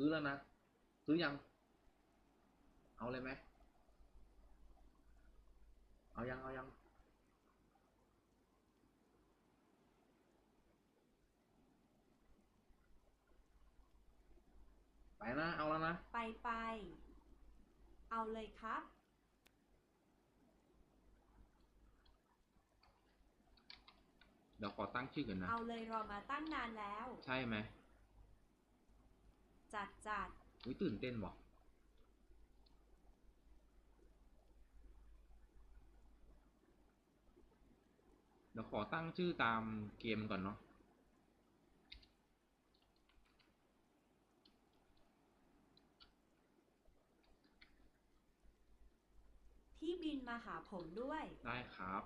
ซื้อแล้วนะ ซื้อยัง เอาเลยไหม เอายัง เอายัง ไปนะ เอาแล้วนะ ไปไป เอาเลยครับ เดี๋ยวขอตั้งชื่อกันนะ เอาเลยรอมาตั้งนานแล้ว ใช่ไหม จัดจัดอุ้ยตื่นเต้นว่ะเดี๋ยวขอตั้งชื่อตามเกมก่อนเนาะพี่บินมาหาผมด้วย ได้ครับ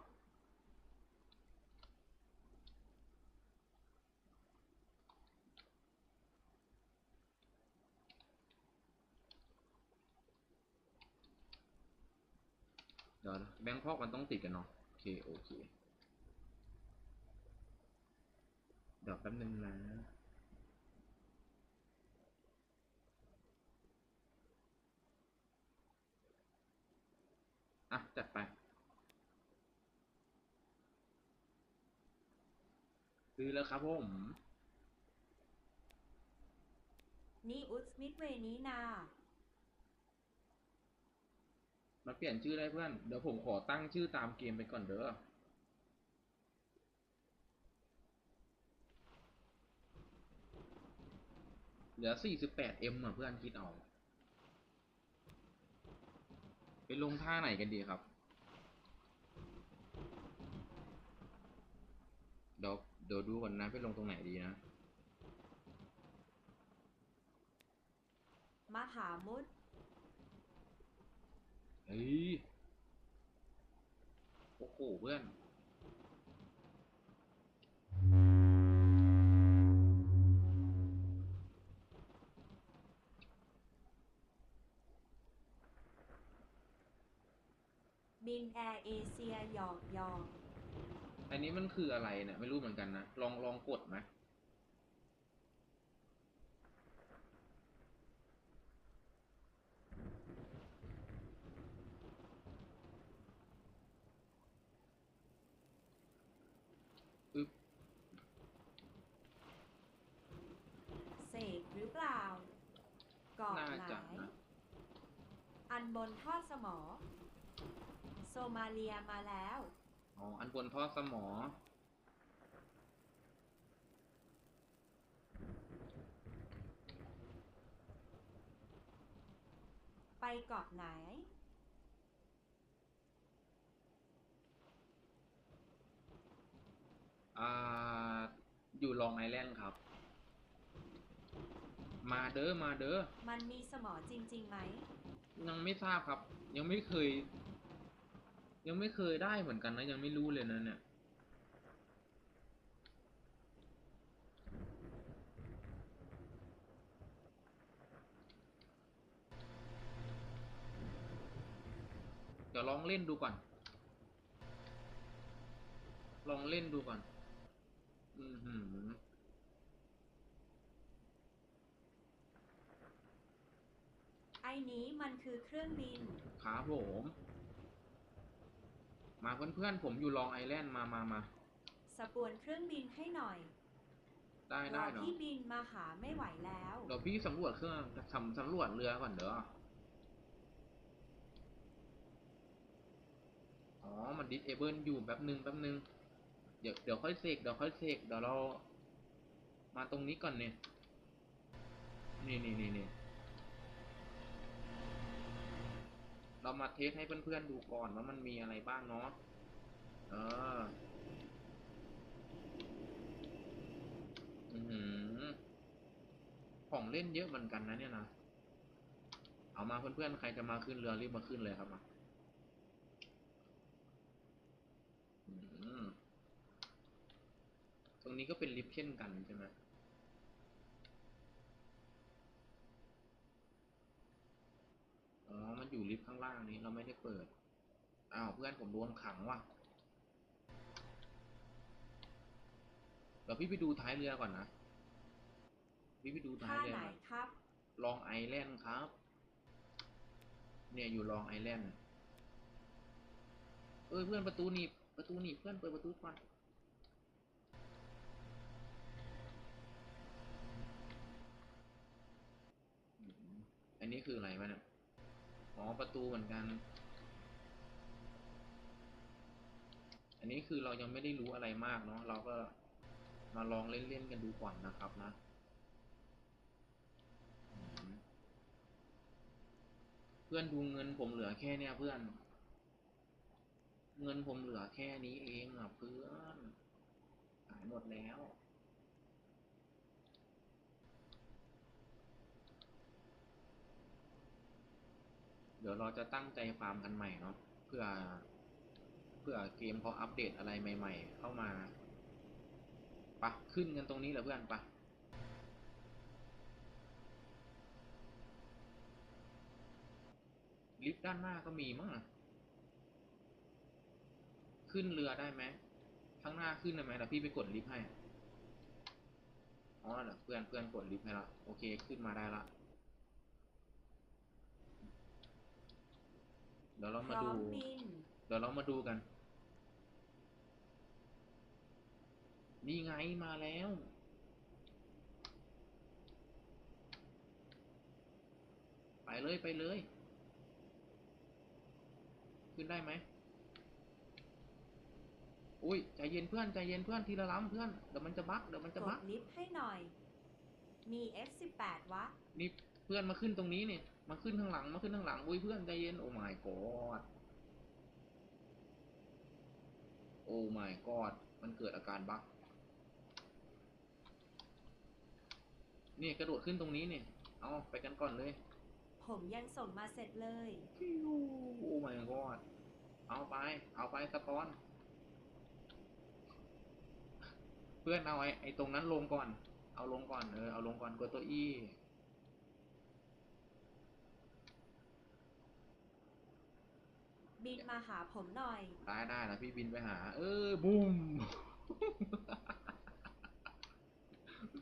เดี๋ยวนแบงค์พอกมันต้องติดกันเนาะโอเคโอเคเดี๋ยวแป๊บนึงนะอะ จัดไป ซื้อแล้วครับผมนี่อุสมิดเวนี้นา มาเปลี่ยนชื่อได้เพื่อน เดี๋ยวผมขอตั้งชื่อตามเกมไปก่อนเด้อเหลือ 48M อะเพื่อนคิดเอา ไปลงท่าไหนกันดีครับ เดี๋ยวเดี๋ยวดูก่อนนะ ไปลงตรงไหนดีนะ มหามุด ฮ้ย โอ้โหเพื่อน บินแอร์เอเชียหยอกหยอก อันนี้มันคืออะไรเนี่ย ไม่รู้เหมือนกันนะ ลองลองกดไหมอึ๊บ เสกหรือเปล่าเกาะ น่า ไหน จะนะ อั นบนทอดสมอ โซมาเลียมาแล้ว อ๋อ อันบนท่อสมอ ไปเกาะไหน อ่า อยู่ลองไอแลนด์ครับ มาเด้อ มาเด้อ มันมีสมอจริง ๆ ไหมยัง ไม่ทราบครับ ยังไม่เคย ยังไม่เคยได้เหมือนกันนะ ยังไม่รู้เลยนะเนี่ยเดี๋ยวลองเล่นดูก่อน ลองเล่นดูก่อน อือหือ ไอ้ นี้มันคือเครื่องบิน ครับผม มาเพื่อนๆผมอยู่ลองไอแลนด์มามามาสปวนเครื่องบินให้หน่อยได้รได้อเนาะพี่บินมาหาไม่ไหวแล้วเดี๋ยวพี่สำรวจเครื่องสำสำรวจเรือก่อนเด้ออ๋อ มันดิสเอเบิลอยู่แป๊บหนึ่งแป๊บหนึ่งเดี๋ยวเดี๋ยวค่อยเสกเดี๋ยวค่อยเสกเดี๋ยวเรา มาตรงนี้ก่อนเนี่ย นี่นี่นี่นี่ เรามาเทสให้เพื่อนๆดูก่อนว่ามันมีอะไรบ้างเนาะเอออือของเล่นเยอะเหมือนกันนะเนี่ยนะ เอามาเพื่อนๆ ใครจะมาขึ้นเรือรีบมาขึ้นเลยครับมาตรงนี้ก็เป็นลิฟต์เช่นกันใช่ไหมอ๋อ มันอยู่ ลิฟต์ข้างล่างนี้เราไม่ได้เปิด อ้าวเพื่อนผมโดนขังว่ะเดี๋ยวพี่ไปดูท้ายเรือก่อนนะ พี่ไปดูท้ายท่าเรือไหนก่อนครับ ลองไอแลนด์ครับ เนี่ยอยู่ลองไอแลนด์เอ้ยเพื่อนประตูหนีบประตูหนีบเพื่อนเปิดประตูก่อนอืมอันนี้คืออะไรวะเนี่ย อ๋อ ประตูเหมือนกัน อันนี้คือเรายังไม่ได้รู้อะไรมากเนาะ เราก็มาลองเล่น ๆ กันดูก่อนนะครับนะ เพื่อนดูเงินผมเหลือแค่เนี้ยเพื่อน เงินผมเหลือแค่นี้เองอะเพื่อนขายหมดแล้ว เดี๋ยวเราจะตั้งใจฟาร์มกันใหม่เนาะเพื่อเพื่อเกมเขาอัปเดตอะไรใหม่ ๆ เข้ามาปะขึ้นกันตรงนี้แหละเพื่อนปะลิฟต์ด้านหน้าก็มีมั้งขึ้นเรือได้ไหมข้างหน้าขึ้นได้ไหมเดี๋ยวพี่ไปกดลิฟต์ให้อ๋อเดี๋ยวเพื่อนเพื่อนกดลิฟต์ให้ละโอเคขึ้นมาได้ละ ดี๋ยวเราพมาร้อดูมบินเดี๋ยวเรามาดูกัน นี่ไงมาแล้ว ไปเลยไปเลย ขึ้นได้ไหมอุ้ยใจเย็นเพื่อนใจเย็นเพื่อนทีละล้ำเพื่อนเดี๋ยวมันจะบักเดี๋ยวมันจะกบัดกลิฟต์ให้หน่อย มี F18 วะนี่เพื่อนมาขึ้นตรงนี้เนี่ย มาขึ้นข้างหลังมาขึ้นข้างหลังอุ้ยเพื่อนใจเย็นโอ้ my god โอ้ my god มันเกิดอาการบั๊กนี่กระโดดขึ้นตรงนี้เนี่ยเอาไปกันก่อนเลย ผมยังส่งมาเสร็จเลยฟิวโอ้ my god เอาไป เอาไปสปอน เพื่อนเอาไอ้ไอ้ตรงนั้นลงก่อน เอาลงก่อนเออเอาลงก่อนกดตัวอี บินมาหาผมหน่อย ได้ได้แล้วพี่บินไปหา เออบูม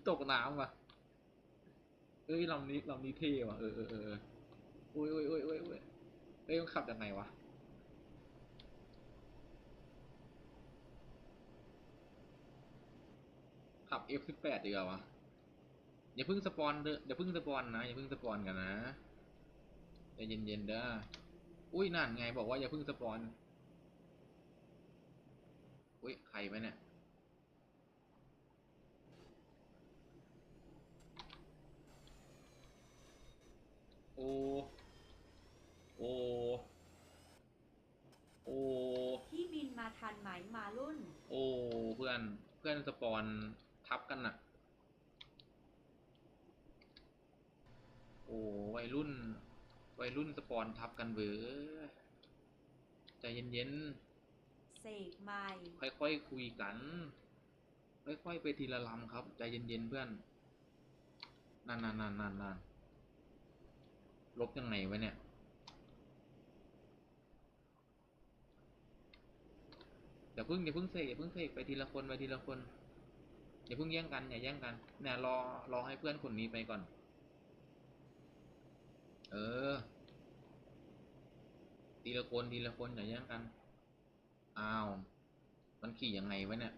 ตกน้ำว่ะ เอ้ยลำนี้ลำนี้เท่ว่ะ เออเออเออเออโอ้ยโอ้ยโอ้ยโอ้ยโอ้ยเอ้ยมันขับจากไหนวะขับ F18 ดีกว่าวะอย่าเพิ่งสปอนเด้ออย่าเพิ่งสปอนนะอย่าเพิ่งสปอนกันนะใจเย็นๆเด้อ อุ้ยนั่นไงบอกว่าอย่าเพิ่งสปอน อุ้ยใครไปเนี่ย โอโอโอพี่บินมาทันไหมมารุ่น โอ้ เพื่อน เพื่อนสปอนทับกันน่ะ โอ้ วัยรุ่น วั ยรุ่นสปอนทับกันเว้ยใจเย็นเสกใหม่ๆค่อยๆคุยกัน ค่อยๆ ไปทีละลำครับ ใจเย็นๆ เพื่อนนั่นนั่นนั่นนั่นนั่นลบยังไงวะเนี่ยอย่าเพิ่งอย่าเพิ่งเสกอย่าเพิ่งเสกไปทีละคนไปทีละคนอย่าเพิ่งแย่งกันอย่าแย่งกันเนี่ยรอรอให้เพื่อนคนนี้ไปก่อน เออ ทีละคนทีละคนอย่าแย่งกันอ้าวมันขี่ยังไงวะเนี่ย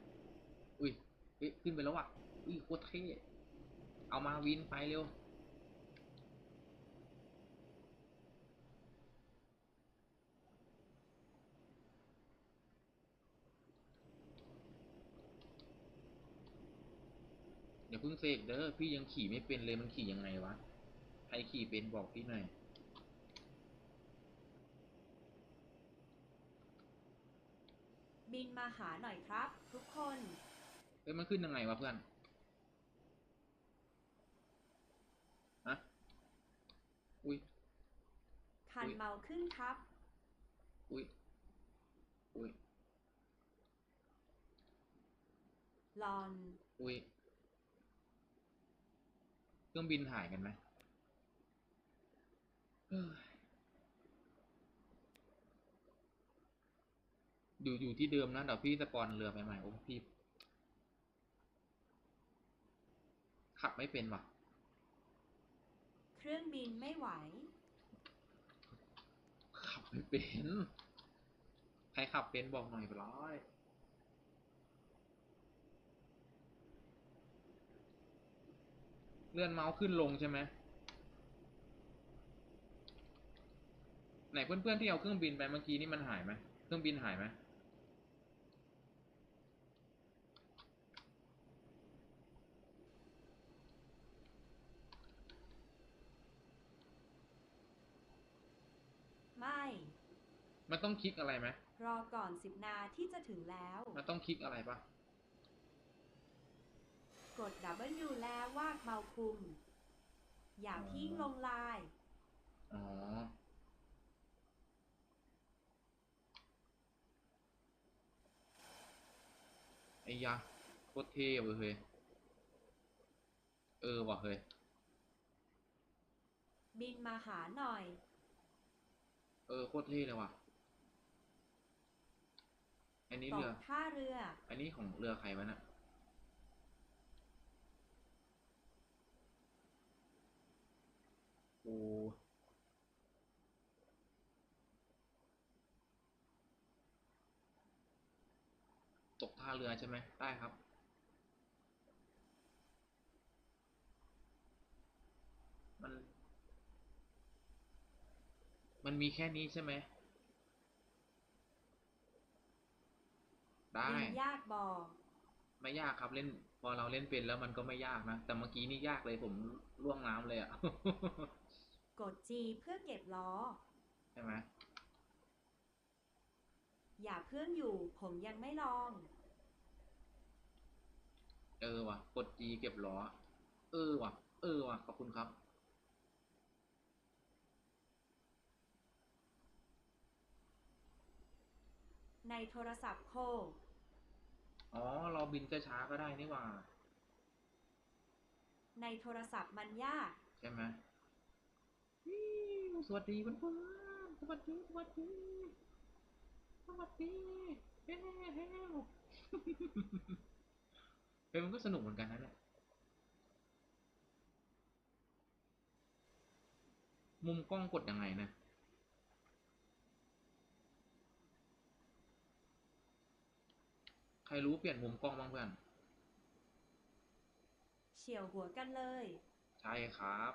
อุ้ยเฮ้ยขึ้นไปแล้วว่ะอุ้ยโคตรเท่เอามาวินไปเร็วอย่าเพิ่งเสกเด้อพี่ยังขี่ไม่เป็นเลยมันขี่ยังไงวะใครขี่เป็นบอกพี่หน่อย นมาหาหน่อยครับ ทุกคน เอ้ยมันขึ้นยังไงวะเพื่อนฮะอุ้ย คันอุ๊ย เมาขึ้นครับ อุ้ยอุ้ยลอน อุ้ยเครื่องบินถ่ายกันไหมเอ้ย อยู่อยู่ที่เดิมนะเดี๋ยวพี่สปอนเรือไปใหม่โอ้พี่ ขับไม่เป็นว่ะ เครื่องบินไม่ไหว ขับไม่เป็น ใครขับเป็นบอกหน่อยไปร้อยเลื่อนเมาส์ขึ้นลงใช่ไหมไหนเพื่อนๆที่เอาเครื่องบินไปเมื่อกี้นี่มันหายไหมเครื่องบินหายไหมไม่ มันต้องคลิกอะไรไหมรอก่อนสิบนาที่จะถึงแล้ว มันต้องคลิกอะไรปะกด W แล้ววาดเมาคุม อย่าทิ้งลงลาย อ๋อ ไอ้ยะโคตรเท่เว้ยเฮ้ย เออว่ะเฮ้ย บินมาหาหน่อย เออโคตรเท่เลยว่ะ อันนี้ตเรืกอท่าเรือ อันนี้ของเรือใครวะน่ะโอ้ตกท่าเรือใช่ไหมได้ครับ มัน มันมีแค่นี้ใช่ไหม ได้บินยากบอกไม่ยากครับเล่น พอเราเล่นเป็นแล้วมันก็ไม่ยากนะ แต่เมื่อกี้นี่ยากเลยผมล่วงน้ำเลยอะ กด G เพื่อเก็บล้อ ใช่ไหมอย่าเพิ่งอยู่ ผมยังไม่ลอง เออว่ะ กด G เก็บล้อ เออว่ะ เออว่ะ ขอบคุณครับ ในโทรศัพท์โค อ๋อ เราบินช้าๆก็ได้นี่หว่า ในโทรศัพท์มันยาก ใช่ไหมวิวสวัสดีเพื่อนๆสวัสดีสวัสดีสวัสดีเฮ้เฮ้เฮ้ยมันก็สนุกเหมือนกันนะเนี่ยมุมกล้องกดยังไงนะ ใค รรู้เปลี่ยนมุมกล้องบ้างเพื่อน เฉียวหัวกันเลย ใช่ครับ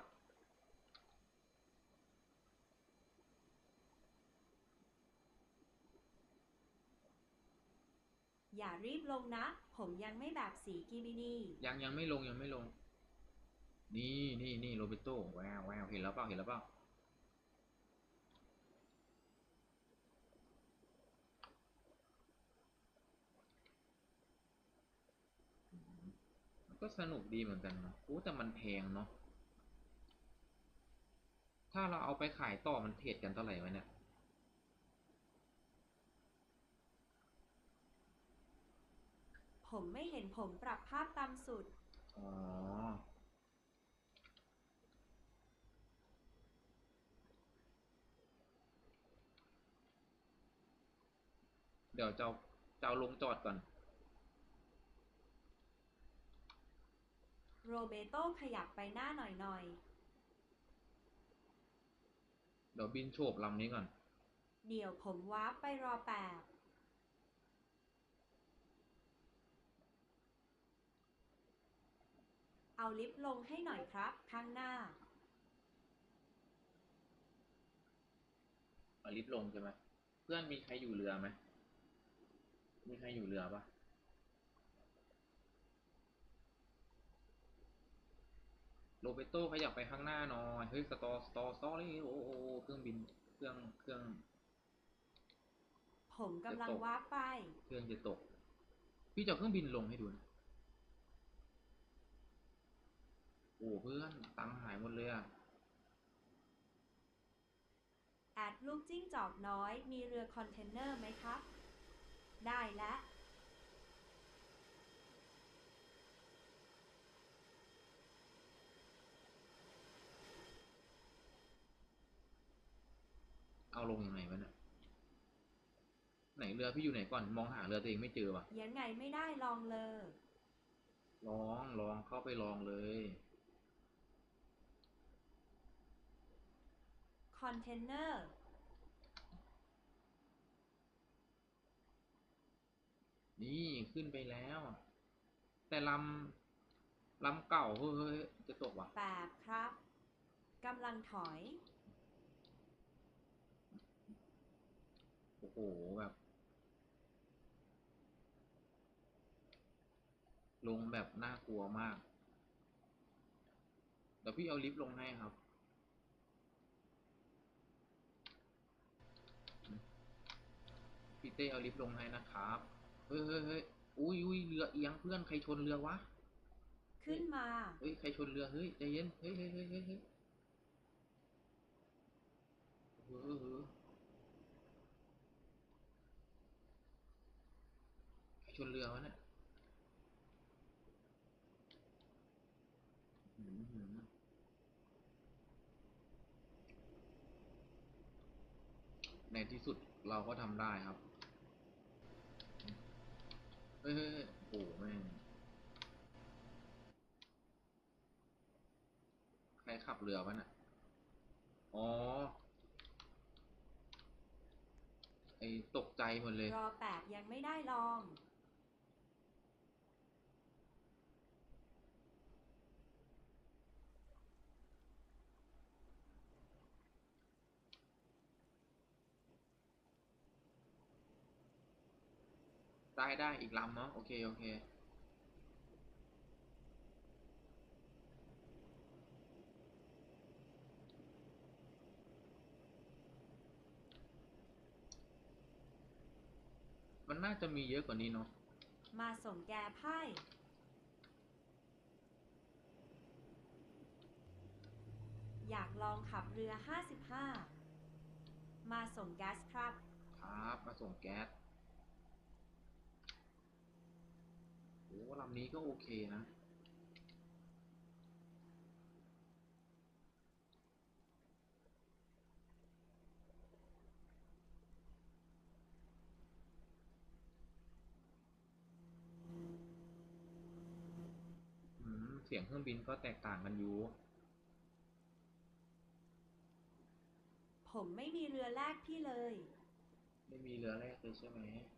อย่ารีบลงนะ ผมยังไม่แบบสีกิบินียังยังไม่ลงยังไม่ลง นี่นี่นี่โรเบโต้แววแววเห็นแล้วเปล่าเห็นแล้วเปล่าอืมมัน ก็สนุกดีเหมือนกันเนาะโอ้แต่มันแพงเนาะ ถ้าเราเอาไปขายต่อมันเทรดกันเท่าไหร่วะเนี่ยผมไม่เห็นผมปรับภาพตามสุด อ๋อ เดี๋ยวจะเอาจะเอาลงจอดก่อน โรเบโตขยับไปหน้าหน่อยเดี๋ยวบินโฉบลำนี้ก่อนๆเดี๋ยวผมวาร์ปไปรอแปบเอาลิฟต์ลงให้หน่อยครับ ข้างหน้า เอาลิฟต์ลงใช่ไหม เพื่อนมีใครอยู่เรือไหม มีใครอยู่เรือปะ โรเบโต้ขยับไปข้างหน้าหน่อยเฮ้ยสตอสตอสตอรี่โอ้โหเครื่องบินเครื่องเครื่อง ผมกำลังเดี๋ยวตกวาร์ปไป เครื่องจะตก พี่จะเอาเครื่องบินลงให้ดูนะโอ้เพื่อนตังค์หายหมดเลยอะแอดลูกจิ้งจอกน้อยมีเรือคอนเทนเนอร์ไหมครับ ได้แล้ว เอาลงยังไงวะเนี่ยไหนเรือพี่อยู่ไหนก่อนมองหาเรือตัวเองไม่เจอวะยังไงไม่ได้ลองเลยลองลองเข้าไปลองเลยอนเทนเนอร์นี่ขึ้นไปแล้ว แต่ลำลำเก่าเฮ้ยเฮ้ยจะตกว่ะแปดครับกำลังถอย โอ้โห แบบลงแบบน่ากลัวมาก เดี๋ยวพี่เอาลิฟต์ลงให้ครับ พี่เต้เอาลิฟต์ลงให้นะครับ เฮ้ยเฮ้ยเฮ้ยอุ้ยอุ้ยเรือเอียงเพื่อนใครชนเรือวะ ขึ้นมา เฮ้ยใครชนเรือ เฮ้ยใจเย็น เฮ้ยเฮ้ยเฮ้ยเฮ้ยเฮ้ยเออเออเออใคร ชนเรือวะเนี่ยในที่สุดเราก็ทำได้ครับ เฮ้ยโอ้แม่งใครขับเรือวะน่ะ อ๋อ ไอตกใจหมดเลย รอแปดยังไม่ได้ลอง ได้ได้อีกลำเนาะโอเค โอเค มันน่าจะมีเยอะกว่านี้เนาะมาส่งแกไพ่อยากลองขับเรือ 55 มาส่งแก๊สครับ ครับ มาส่งแก๊สโอ้ ลำนี้ก็โอเคนะอืมเสียงเครื่องบินก็แตกต่างกันอยู่ ผมไม่มีเรือแลกพี่เลย ไม่มีเรือแรกเลยใช่ไหมโ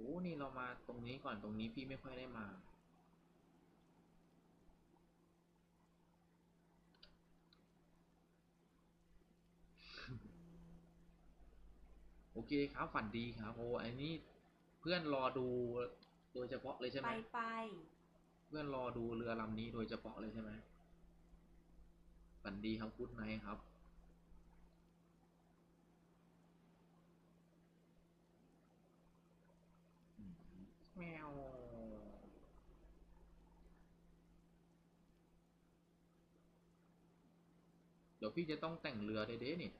อ้นี่เรามาตรงนี้ก่อนตรงนี้พี่ไม่ค่อยได้มา โอเคครับฝันดีครับโอ้อันนี้เพื่อนรอดูโดยเฉพาะเลยใช่ไหไปมไปเพื่อนรอดูเรือลำนี้โดยเฉพาะเลยใช่ไหมฝันดีครับกุ๊ดไนท์ครับ อืมแมว เดี๋ ยวพี่จะต้องแต่งเรือเด้ๆนี่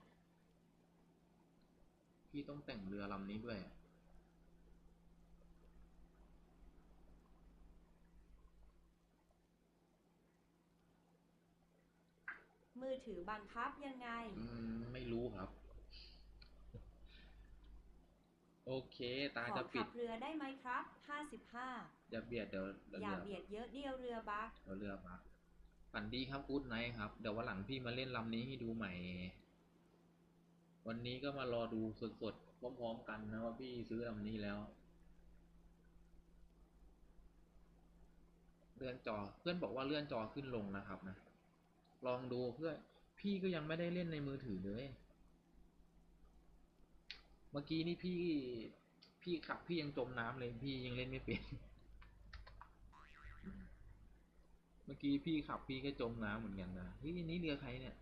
พี่ต้องแต่งเรือลำนี้ด้วยมือถือบังคับยังไง อืม ไม่รู้ครับ โอเค ตาขอจะปิขัดบเรือได้ไหมครับ55อย่าเบียดเดี๋ยวเดี๋ยวอย่าเรือเบียดเยอะเดียวเรือบักเดี๋ยวเรือมา ฝันดีครับกู๊ดไนท์ครับ เดี๋ยววันหลังพี่มาเล่นลำนี้ให้ดูใหม่ วันนี้ก็มารอดูสดๆ พร้อมๆกันนะว่าพี่ซื้อลำนี้แล้ว เลื่อนจอ เพื่อนบอกว่าเลื่อนจอขึ้นลงนะครับนะ ลองดูเพื่อนพี่ก็ยังไม่ได้เล่นในมือถือเลย เมื่อกี้นี่พี่พี่ขับพี่ยังจมน้ำเลยพี่ยังเล่นไม่เป็น เมื่อกี้พี่ขับพี่ก็จมน้ำเหมือนกันนะเฮ้ยนี่เรือใครเนี่ย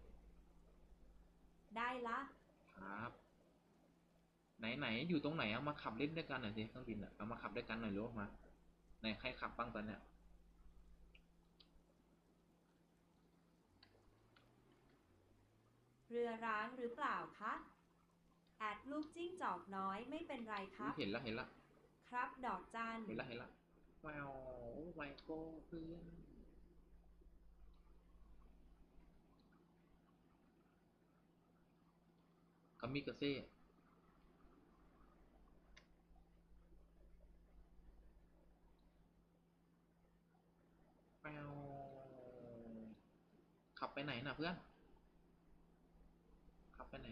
ได้ละ ครับ ไหนไหนอยู่ตรงไหนเอามาขับเล่นด้วยกันหน่อยสิเครื่องบินอะเอามาขับด้วยกันหน่อยเร็วมาไหนใครขับบ้างตอนเนี้ยเรือร้างหรือเปล่าคะแอดลูกจิ้งจอกน้อยไม่เป็นไรคอุ๊รัยบเห็นละเห็นละ ครับดอกจันเห็นละเห็นละแววโอ้ไวโก้เพื่อน กามิกาเซ่แววขับไปไหนน่ะเพื่อน ขับไปไหน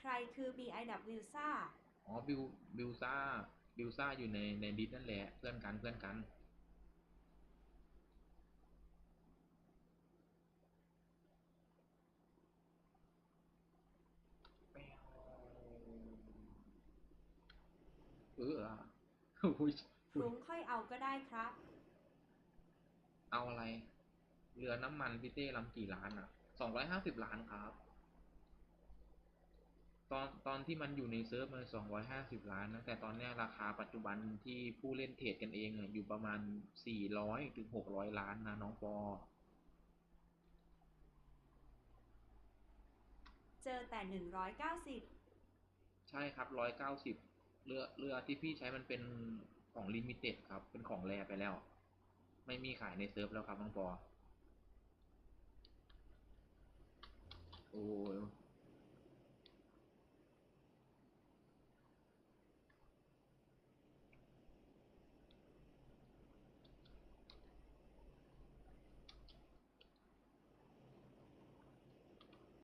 ใครคือ BIW ซ่า อ๋อ บิว บิวซ่า บิวซ่าอยู่ในในดิสนั่นแหละ เพื่อนกัน เพื่อนกัน เอออะอุ้ยพรุ้งค่อยเอาก็ได้ครับ เอาอะไร เรือน้ำมันพี่เต้ลำกี่ล้านอะสองร้อยห้าสิบล้านครับ ตอนตอนที่มันอยู่ในเซิร์ฟมันสองร้อยห้าสิบล้านนะแต่ตอนเนี้ยราคาปัจจุบันที่ผู้เล่นเทรดกันเองอะอยู่ประมาณสี่ร้อยถึงหกร้อยล้านนะน้องปอเจอแต่190ใช่ครับร้อยเก้าสิบ เรือเรือที่พี่ใช้มันเป็นของลิมิเต็ดครับ เป็นของแรไปแล้ว ไม่มีขายในเซิร์ฟแล้วครับน้องปอโอ้